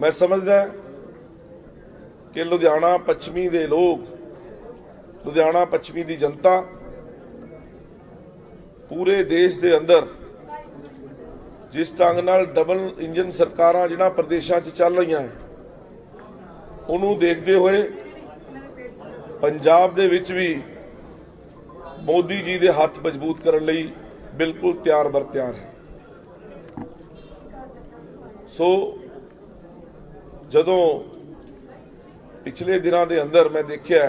ਮੈਂ ਸਮਝਦਾ ਕਿ ਲੁਧਿਆਣਾ ਪੱਛਮੀ ਦੇ ਲੋਕ, ਲੁਧਿਆਣਾ ਪੱਛਮੀ ਦੀ ਜਨਤਾ ਪੂਰੇ ਦੇਸ਼ ਦੇ ਅੰਦਰ ਜਿਸ ਢੰਗ ਨਾਲ ਡਬਲ ਇੰਜਨ ਸਰਕਾਰਾਂ ਜਿਹੜਾ ਪ੍ਰਦੇਸ਼ਾਂ 'ਚ ਚੱਲ ਰਹੀਆਂ ਹੈ, ਉਹਨੂੰ ਦੇਖਦੇ ਹੋਏ ਪੰਜਾਬ ਦੇ ਵਿੱਚ ਵੀ ਮੋਦੀ ਜੀ ਦੇ ਹੱਥ ਮਜ਼ਬੂਤ ਕਰਨ ਲਈ ਬਿਲਕੁਲ ਤਿਆਰ ਬਰ ਤਿਆਰ ਹੈ। ਸੋ ਜਦੋਂ ਪਿਛਲੇ ਦਿਨਾਂ ਦੇ ਅੰਦਰ ਮੈਂ ਦੇਖਿਆ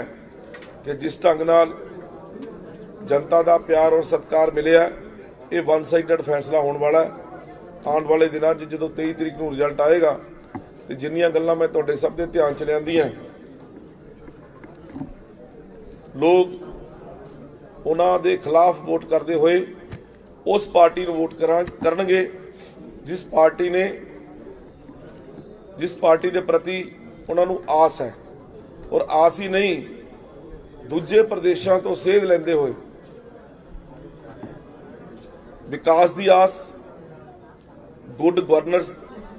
ਕਿ ਜਿਸ ਢੰਗ ਨਾਲ ਜਨਤਾ ਦਾ ਪਿਆਰ ਔਰ ਸਤਿਕਾਰ ਮਿਲਿਆ, ਇਹ ਵਨ ਸਾਈਡਡ ਫੈਸਲਾ ਹੋਣ ਵਾਲਾ ਹੈ। ਆਉਣ ਵਾਲੇ ਦਿਨਾਂ 'ਚ ਜਦੋਂ 23 ਤਰੀਕ ਨੂੰ ਰਿਜ਼ਲਟ ਆਏਗਾ, ਤੇ ਜਿੰਨੀਆਂ ਗੱਲਾਂ ਮੈਂ ਤੁਹਾਡੇ ਸਭ ਦੇ ਧਿਆਨ 'ਚ ਲਿਆਂਦੀਆਂ, ਲੋਕ ਉਹਨਾਂ ਦੇ ਖਿਲਾਫ ਵੋਟ ਕਰਦੇ ਹੋਏ ਉਸ ਪਾਰਟੀ ਨੂੰ ਵੋਟ ਕਰਾਂ, ਕਰਨਗੇ, ਜਿਸ ਪਾਰਟੀ ਨੇ ਜਿਸ ਪਾਰਟੀ ਦੇ ਪ੍ਰਤੀ ਉਹਨਾਂ ਨੂੰ ਆਸ ਹੈ ਔਰ ਆਸ ਹੀ ਨਹੀਂ, ਦੂਜੇ ਪ੍ਰਦੇਸ਼ਾਂ ਤੋਂ ਸੇਧ ਲੈਂਦੇ ਹੋਏ। ਵਿਕਾਸ ਦੀ ਆਸ ਗੁੱਡ ਗਵਰਨਰਸ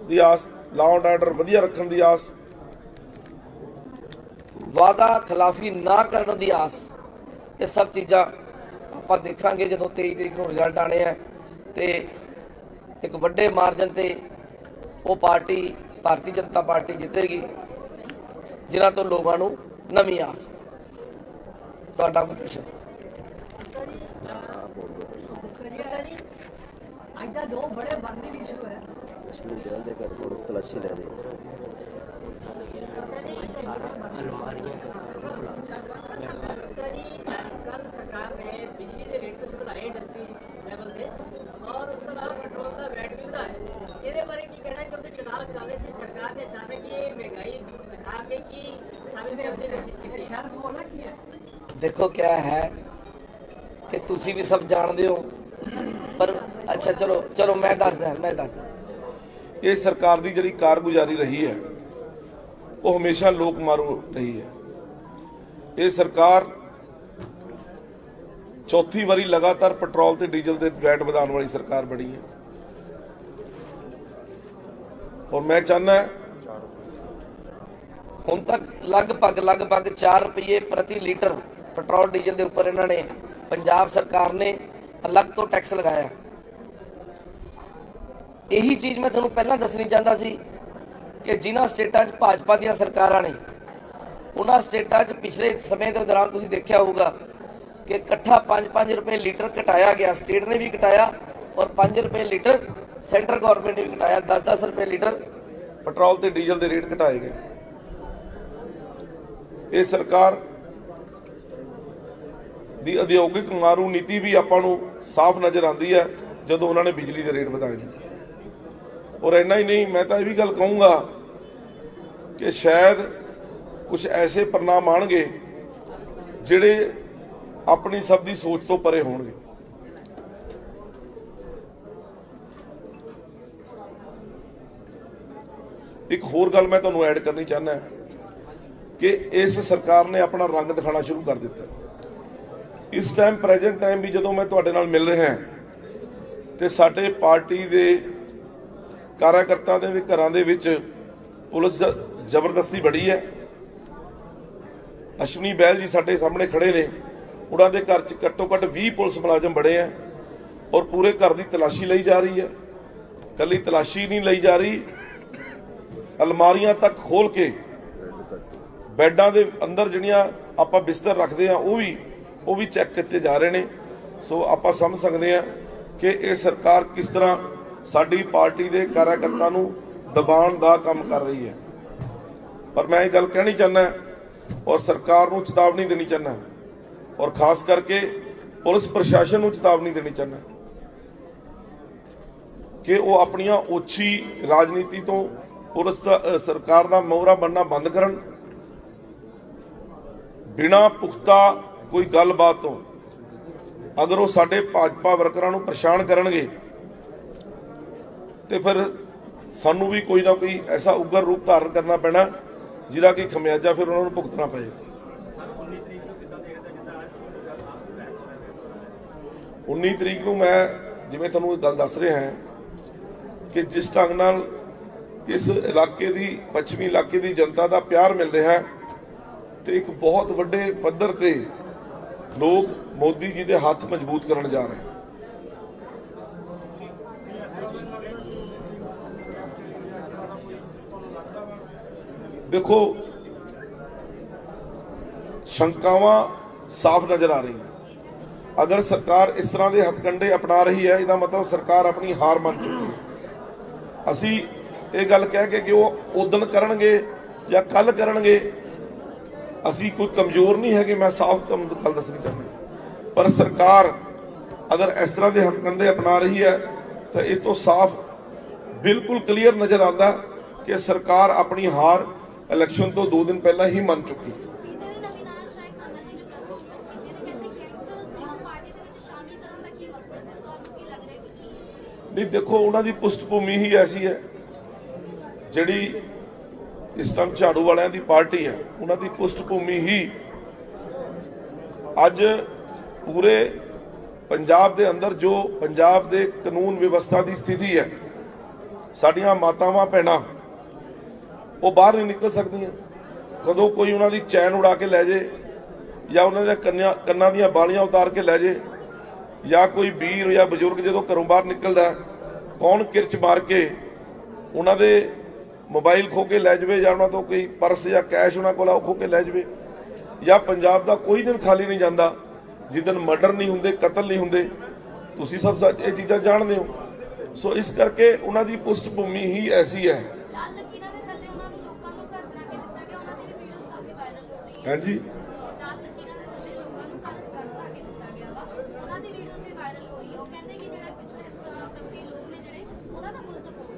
ਦੀ ਆਸ ਲਾਅ ਐਂਡ ਆਰਡਰ ਵਧੀਆ ਰੱਖਣ ਦੀ ਆਸ ਵਾਦਾ ਖਿਲਾਫੀ ਨਾ ਕਰਨ ਦੀ ਆਸ, ਇਹ ਸਭ ਚੀਜ਼ਾਂ ਆਪਾਂ ਦੇਖਾਂਗੇ ਜਦੋਂ 23 ਤਰੀਕ ਨੂੰ ਰਿਜ਼ਲਟ ਆਣੇ ਆ ਤੇ ਇੱਕ ਵੱਡੇ ਮਾਰਜਨ ਤੇ ਉਹ ਪਾਰਟੀ ਭਾਰਤੀ ਜਨਤਾ ਪਾਰਟੀ ਜਿੱਤੇਗੀ ਜਿਨ੍ਹਾਂ ਤੋਂ ਲੋਕਾਂ ਨੂੰ ਨਵੀਂ ਆਸ। ਤੁਹਾਡਾ ਕੋਈ ਪ੍ਰਸ਼ਨ ਅੱਜ ਦਾ ਦੋ ਬੜੇ ਬਣਦੇ ਵੀ ਇਸ਼ੂ ਹੈ। ਕਸ਼ਮੀਰ ਜੇਲ੍ਹ ਦੇ ਘਰ ਪੁਲਿਸ ਤਲਾਸ਼ੀ ਲੈ ਰਹੀ ਹੈ ਕਰੀ ਕੱਲ ਸਰਕਾਰ ਨੇ ਬਿਜਲੀ ਦੇ ਰੇਟ ਕੁਝ ਵਧਾਏ ਇੰਡਸਟਰੀ ਲੈਵਲ ਤੇ ਔਰ ਉਸ ਤੋਂ ਇਲਾਵਾ ਪੈਟਰੋਲ ਦਾ ਵੈਟ ਵੀ ਵਧਾਇਆ ਇਹਦੇ ਬਾਰੇ ਕੀ ਕਹਿਣਾ ਹੈ ਕਿਉਂਕਿ ਚੁਣਾਵ ਚੱਲੇ ਸੀ ਸਰਕਾਰ ਨੇ ਅਚਾਨਕ ਹੀ ਇਹ ਮਹਿੰਗਾਈ ਦਿਖਾ ਕੀ ਹੈ ਕਿ ਤੁਸੀਂ ਵੀ ਸਭ ਜਾਣਦੇ ਹੋ। ਪਰ ਅੱਛਾ, ਚਲੋ ਚਲੋ ਮੈਂ ਦੱਸਦਾ ਮੈਂ ਦੱਸਦਾ। ਇਹ ਸਰਕਾਰ ਦੀ ਜਿਹੜੀ ਕਾਰਗੁਜ਼ਾਰੀ ਰਹੀ ਹੈ, ਉਹ ਹਮੇਸ਼ਾ ਲੋਕ ਮਾਰੂ ਰਹੀ ਹੈ। ਇਹ ਸਰਕਾਰ ਚੌਥੀ ਵਾਰੀ ਲਗਾਤਾਰ ਪੈਟਰੋਲ ਤੇ ਡੀਜ਼ਲ ਦੇ ਵੈਟ ਵਧਾਉਣ ਵਾਲੀ ਸਰਕਾਰ ਬਣੀ ਹੈ। ਔਰ ਮੈਂ ਚਾਹੁੰਦਾ ਹੁਣ ਤੱਕ ਲਗਭਗ ਲਗਭਗ 4 ਰੁਪਏ ਪ੍ਰਤੀ ਲੀਟਰ ਪੈਟਰੋਲ, ਡੀਜ਼ਲ ਦੇ ਉੱਪਰ ਇਹਨਾਂ ਨੇ ਪੰਜਾਬ ਸਰਕਾਰ ਨੇ ਅਲੱਗ ਤੋਂ ਟੈਕਸ ਲਗਾਇਆ। ਇਹੀ ਚੀਜ਼ ਮੈਂ ਤੁਹਾਨੂੰ ਪਹਿਲਾਂ ਦੱਸਣੀ ਚਾਹੁੰਦਾ ਸੀ ਕਿ ਜਿਨ੍ਹਾਂ ਸਟੇਟਾਂ 'ਚ ਭਾਜਪਾ ਦੀਆਂ ਸਰਕਾਰਾਂ ਨੇ, ਉਹਨਾਂ ਸਟੇਟਾਂ 'ਚ ਪਿਛਲੇ ਸਮੇਂ ਦੇ ਦੌਰਾਨ ਤੁਸੀਂ ਦੇਖਿਆ ਹੋਊਗਾ ਕਿ ਇਕੱਠਾ 5-5 ਰੁਪਏ ਲੀਟਰ ਘਟਾਇਆ ਗਿਆ। ਸਟੇਟ ਨੇ ਵੀ ਘਟਾਇਆ ਔਰ 5 ਰੁਪਏ ਲੀਟਰ ਸੈਂਟਰ ਗਵਰਨਮੈਂਟ ਨੇ ਵੀ ਘਟਾਇਆ। 10-10 ਰੁਪਏ ਲੀਟਰ ਪੈਟਰੋਲ ਤੇ ਡੀਜ਼ਲ ਦੇ ਰੇਟ ਘਟਾਏ ਗਏ। ਇਹ ਸਰਕਾਰ ਦੀ ਉਦਯੋਗਿਕ ਮਾਰੂ ਨੀਤੀ ਵੀ ਆਪਾਂ ਨੂੰ ਸਾਫ਼ ਨਜ਼ਰ ਆਉਂਦੀ ਹੈ, ਜਦੋਂ ਉਹਨਾਂ ਨੇ ਬਿਜਲੀ ਦੇ ਰੇਟ ਵਧਾਏ ਨੇ। ਔਰ ਇੰਨਾ ਹੀ ਨਹੀਂ, ਮੈਂ ਤਾਂ ਇਹ ਵੀ ਗੱਲ ਕਹੂੰਗਾ ਕਿ ਸ਼ਾਇਦ ਕੁਝ ਐਸੇ ਪਰਿਣਾਮ ਆਣਗੇ ਜਿਹੜੇ ਆਪਣੀ ਸਭ ਦੀ ਸੋਚ ਤੋਂ ਪਰੇ ਹੋਣਗੇ। ਇੱਕ ਹੋਰ ਗੱਲ ਮੈਂ ਤੁਹਾਨੂੰ ਐਡ ਕਰਨੀ ਚਾਹੁੰਦਾ। ਕਿ ਇਸ ਸਰਕਾਰ ਨੇ ਆਪਣਾ ਰੰਗ ਦਿਖਾਣਾ ਸ਼ੁਰੂ ਕਰ ਦਿੱਤਾ। ਇਸ ਟਾਈਮ ਪ੍ਰੈਜ਼ੈਂਟ ਟਾਈਮ ਵੀ ਜਦੋਂ ਮੈਂ ਤੁਹਾਡੇ ਨਾਲ ਮਿਲ ਰਿਹਾ ਤੇ ਸਾਡੇ ਪਾਰਟੀ ਦੇ ਕਾਰਜਕਰਤਾ ਦੇ ਘਰਾਂ ਦੇ ਵਿੱਚ ਪੁਲਿਸ ਜ਼ਬਰਦਸਤੀ ਬੜੀ ਹੈ। ਅਸ਼ਵਨੀ ਬਹਿਲ ਜੀ ਸਾਡੇ ਸਾਹਮਣੇ ਖੜੇ ਨੇ। ਉਹਨਾਂ ਦੇ ਘਰ 'ਚ ਘੱਟੋ ਘੱਟ 20 ਪੁਲਿਸ ਮੁਲਾਜ਼ਮ ਬੜੇ ਆ ਔਰ ਪੂਰੇ ਘਰ ਦੀ ਤਲਾਸ਼ੀ ਲਈ ਜਾ ਰਹੀ ਹੈ ਕੱਲੀ ਤਲਾਸ਼ੀ ਨਹੀਂ ਲਈ ਜਾ ਰਹੀ। ਅਲਮਾਰੀਆਂ ਤੱਕ ਖੋਲ ਕੇ ਬੈੱਡਾਂ ਦੇ ਅੰਦਰ ਜਿਹੜੀਆਂ ਆਪਾਂ ਬਿਸਤਰ ਰੱਖਦੇ ਆ ਉਹ ਵੀ ਉਹ ਵੀ ਚੈੱਕ ਕੀਤੇ ਜਾ ਰਹੇ ਨੇ। ਸੋ ਆਪਾਂ ਸਮਝ ਸਕਦੇ ਆ ਕਿ ਇਹ ਸਰਕਾਰ ਕਿਸ ਤਰ੍ਹਾਂ ਸਾਡੀ ਪਾਰਟੀ ਦੇ ਕਾਰਜਕਰਤਾ ਨੂੰ ਦਬਾਉਣ ਦਾ ਕੰਮ ਕਰ ਰਹੀ ਹੈ। ਪਰ ਮੈਂ ਇਹ ਗੱਲ ਕਹਿਣੀ ਚਾਹੁੰਦਾ ਔਰ ਸਰਕਾਰ ਨੂੰ ਚੇਤਾਵਨੀ ਦੇਣੀ ਚਾਹੁੰਦਾ ਔਰ ਖਾਸ ਕਰਕੇ ਪੁਲਿਸ ਪ੍ਰਸ਼ਾਸਨ ਨੂੰ ਚੇਤਾਵਨੀ ਦੇਣੀ ਚਾਹੁੰਦਾ ਕਿ ਉਹ ਆਪਣੀਆਂ ਓਛੀ ਰਾਜਨੀਤੀ ਤੋਂ ਪੁਲਿਸ ਦਾ ਸਰਕਾਰ ਦਾ ਮੋਹਰਾ ਬਣਨਾ ਬੰਦ ਕਰਨ। ਬਿਨਾਂ ਪੁਖਤਾ ਕੋਈ ਗੱਲਬਾਤ ਤੋਂ ਅਗਰ ਉਹ ਸਾਡੇ ਭਾਜਪਾ ਵਰਕਰਾਂ ਨੂੰ ਪਰੇਸ਼ਾਨ ਕਰਨਗੇ, ਤੇ ਫਿਰ ਸਾਨੂੰ ਵੀ ਕੋਈ ਨਾ ਕੋਈ ਐਸਾ ਉਗਰ ਰੂਪ ਧਾਰਨ ਕਰਨਾ ਪੈਣਾ, ਜਿਹਦਾ ਕਿ ਖਮਿਆਜਾ ਫਿਰ ਉਹਨਾਂ ਨੂੰ ਭੁਗਤਣਾ ਪਏ। 19 ਤਰੀਕ ਨੂੰ ਮੈਂ ਜਿਵੇਂ ਤੁਹਾਨੂੰ ਇਹ ਗੱਲ ਦੱਸ ਰਿਹਾ ਹਾਂ ਕਿ ਜਿਸ ਢੰਗ ਨਾਲ ਇਸ ਇਲਾਕੇ ਦੀ, ਪੱਛਮੀ ਇਲਾਕੇ ਦੀ ਜਨਤਾ ਦਾ ਪਿਆਰ ਮਿਲ ਰਿਹਾ ਹੈ ਤੇ ਇੱਕ ਬਹੁਤ ਵੱਡੇ ਪੱਧਰ ਤੇ ਲੋਕ ਮੋਦੀ ਜੀ ਦੇ ਹੱਥ ਮਜ਼ਬੂਤ ਕਰਨ ਜਾ ਰਹੇ ਦੇਖੋ, ਸ਼ੰਕਾਵਾਂ ਸਾਫ਼ ਨਜ਼ਰ ਆ ਰਹੀਆਂ। ਅਗਰ ਸਰਕਾਰ ਇਸ ਤਰ੍ਹਾਂ ਦੇ ਹੱਥਕੰਡੇ ਅਪਣਾ ਰਹੀ ਹੈ, ਇਹਦਾ ਮਤਲਬ ਸਰਕਾਰ ਆਪਣੀ ਹਾਰ ਮੰਨ ਚੁੱਕੀ ਹੈ। ਅਸੀਂ ਇਹ ਗੱਲ ਕਹਿ ਕੇ ਕਿ ਉਹ ਉਦਣ ਕਰਨਗੇ ਜਾਂ ਕੱਲ ਕਰਨਗੇ ਅਸੀਂ ਕੋਈ ਕਮਜ਼ੋਰ ਨਹੀਂ ਹੈਗੇ ਮੈਂ ਸਾਫ਼ ਤੁਹਾਨੂੰ ਗੱਲ ਦੱਸਣੀ ਚਾਹੁੰਦਾ ਪਰ ਸਰਕਾਰ ਅਗਰ ਇਸ ਤਰ੍ਹਾਂ ਦੇ ਹੱਥਕੰਡੇ ਅਪਣਾ ਰਹੀ ਹੈ ਤਾਂ ਇਹ ਤੋਂ ਸਾਫ਼ ਬਿਲਕੁਲ ਕਲੀਅਰ ਨਜ਼ਰ ਆਉਂਦਾ ਕਿ ਸਰਕਾਰ ਆਪਣੀ ਹਾਰ ਇਲੈਕਸ਼ਨ ਤੋਂ 2 ਦਿਨ ਪਹਿਲਾਂ ਹੀ ਮੰਨ ਚੁੱਕੀ ਨਹੀਂ ਦੇਖੋ ਉਹਨਾਂ ਦੀ ਪੁਸ਼ਟ ਭੂਮੀ ਹੀ ਐਸੀ ਹੈ ਜਿਹੜੀ ਇਸ ਟਾਈਮ ਝਾੜੂ ਵਾਲਿਆਂ ਦੀ ਪਾਰਟੀ ਹੈ। ਉਹਨਾਂ ਦੀ ਪੁਸ਼ਟ ਭੂਮੀ ਹੀ ਅੱਜ ਪੂਰੇ ਪੰਜਾਬ ਦੇ ਅੰਦਰ ਜੋ ਪੰਜਾਬ ਦੇ ਕਾਨੂੰਨ ਵਿਵਸਥਾ ਦੀ ਸਥਿਤੀ ਹੈ, ਸਾਡੀਆਂ ਮਾਤਾਵਾਂ, ਭੈਣਾਂ, ਉਹ ਬਾਹਰ ਨਹੀਂ ਨਿਕਲ ਸਕਦੀਆਂ। ਕਦੋਂ ਕੋਈ ਉਹਨਾਂ ਦੀ ਚੈਨ ਉਡਾ ਕੇ ਲੈ ਜੇ ਜਾਂ ਉਹਨਾਂ ਦੇ ਕੰਨਾਂ ਕੰਨਾਂ ਦੀਆਂ ਬਾਲੀਆਂ ਉਤਾਰ ਕੇ ਲੈ ਜੇ ਜਾਂ ਕੋਈ ਵੀਰ ਜਾਂ ਬਜ਼ੁਰਗ ਜਦੋਂ ਘਰੋਂ ਬਾਹਰ ਨਿਕਲਦਾ ਕੌਣ ਕਿਰਚ ਮਾਰ ਕੇ ਉਹਨਾਂ ਦੇ ਮੋਬਾਈਲ ਖੋ ਕੇ ਲੈ ਜਾਵੇ ਜਾਂ ਉਹਨਾਂ ਤੋਂ ਕੋਈ ਪਰਸ ਜਾਂ ਕੈਸ਼ ਉਹਨਾਂ ਕੋਲ ਆ ਉਹ ਖੋ ਕੇ ਲੈ ਜਾਵੇ। ਜਾਂ ਪੰਜਾਬ ਦਾ ਕੋਈ ਦਿਨ ਖਾਲੀ ਨਹੀਂ ਜਾਂਦਾ। ਜਿੱਦਨ ਮਰਡਰ ਨਹੀਂ ਹੁੰਦੇ ਕਤਲ ਨਹੀਂ ਹੁੰਦੇ ਤੁਸੀਂ ਸਭ ਇਹ ਚੀਜ਼ਾਂ ਜਾਣਦੇ ਹੋ। ਸੋ ਇਸ ਕਰਕੇ ਉਹਨਾਂ ਦੀ ਪੁਸ਼ਟ ਭੂਮੀ ਹੀ ਐਸੀ ਹੈ। ਹਾਂਜੀ। ਲਾਲ ਲਕੀਰਾਂ ਦੇ ਥੱਲੇ ਲੋਕਾਂ ਨੂੰ ਘਰ ਘਰ ਬਣਾ ਕੇ ਦਿੱਤਾ ਗਿਆ ਵਾ। ਉਹਨਾਂ ਦੀ ਵੀਡੀਓਜ਼ ਵੀ ਵਾਇਰਲ ਹੋ ਰਹੀ ਹੈ ਉਹ ਕਹਿੰਦੇ ਕਿ ਜਿਹੜਾ ਪਿਛਲੇ ਤਬਕੇ ਲੋਕ ਨੇ ਜਿਹੜੇ ਉਹਨਾਂ ਦਾ ਫੁੱਲ ਸਪੋਰਟ ਹੈ ਤੇ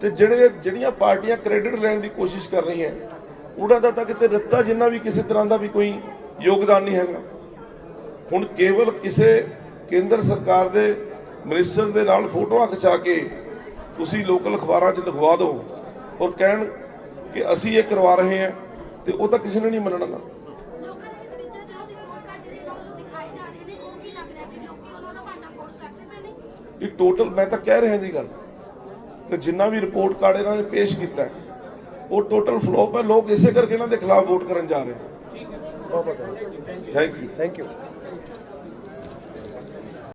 ਤੇ ਜਿਹੜੇ ਜਿਹੜੀਆਂ ਪਾਰਟੀਆਂ ਕ੍ਰੈਡਿਟ ਲੈਣ ਦੀ ਕੋਸ਼ਿਸ਼ ਕਰ ਰਹੀਆਂ ਉਹਨਾਂ ਦਾ ਤਾਂ ਕਿਤੇ ਰੱਤਾ ਜਿੰਨਾ ਵੀ ਕਿਸੇ ਤਰ੍ਹਾਂ ਦਾ ਵੀ ਕੋਈ ਯੋਗਦਾਨ ਨਹੀਂ ਹੈਗਾ। ਹੁਣ ਕੇਵਲ ਕਿਸੇ ਕੇਂਦਰ ਸਰਕਾਰ ਦੇ ਮਿਨਿਸਟਰ ਦੇ ਨਾਲ ਫੋਟੋਆਂ ਖਿਚਾ ਕੇ ਤੁਸੀਂ ਲੋਕਲ ਅਖਬਾਰਾਂ 'ਚ ਲਿਖਵਾ ਦਿਓ ਔਰ ਕਹਿਣ ਕਿ ਅਸੀਂ ਇਹ ਕਰਵਾ ਰਹੇ ਹਾਂ ਤੇ ਉਹ ਤਾਂ ਕਿਸੇ ਨੇ ਨਹੀਂ ਮੰਨਣਾ ਨਾ। ਇਹ ਟੋਟਲ ਮੈਂ ਤਾਂ ਕਹਿ ਰਿਹਾ ਦੀ ਗੱਲ। ਕਿ ਜਿੰਨਾ ਵੀ ਰਿਪੋਰਟ ਕਾਰਡ ਇਹਨਾਂ ਨੇ ਪੇਸ਼ ਕੀਤਾ ਹੈ, ਉਹ ਟੋਟਲ ਫਲੋਪ ਹੈ। ਲੋਕ ਇਸੇ ਕਰਕੇ ਇਹਨਾਂ ਦੇ ਖਿਲਾਫ ਵੋਟ ਕਰਨ ਜਾ ਰਹੇ ਬਹੁਤ ਥੈਂਕ ਯੂ ਥੈਂਕ ਯੂ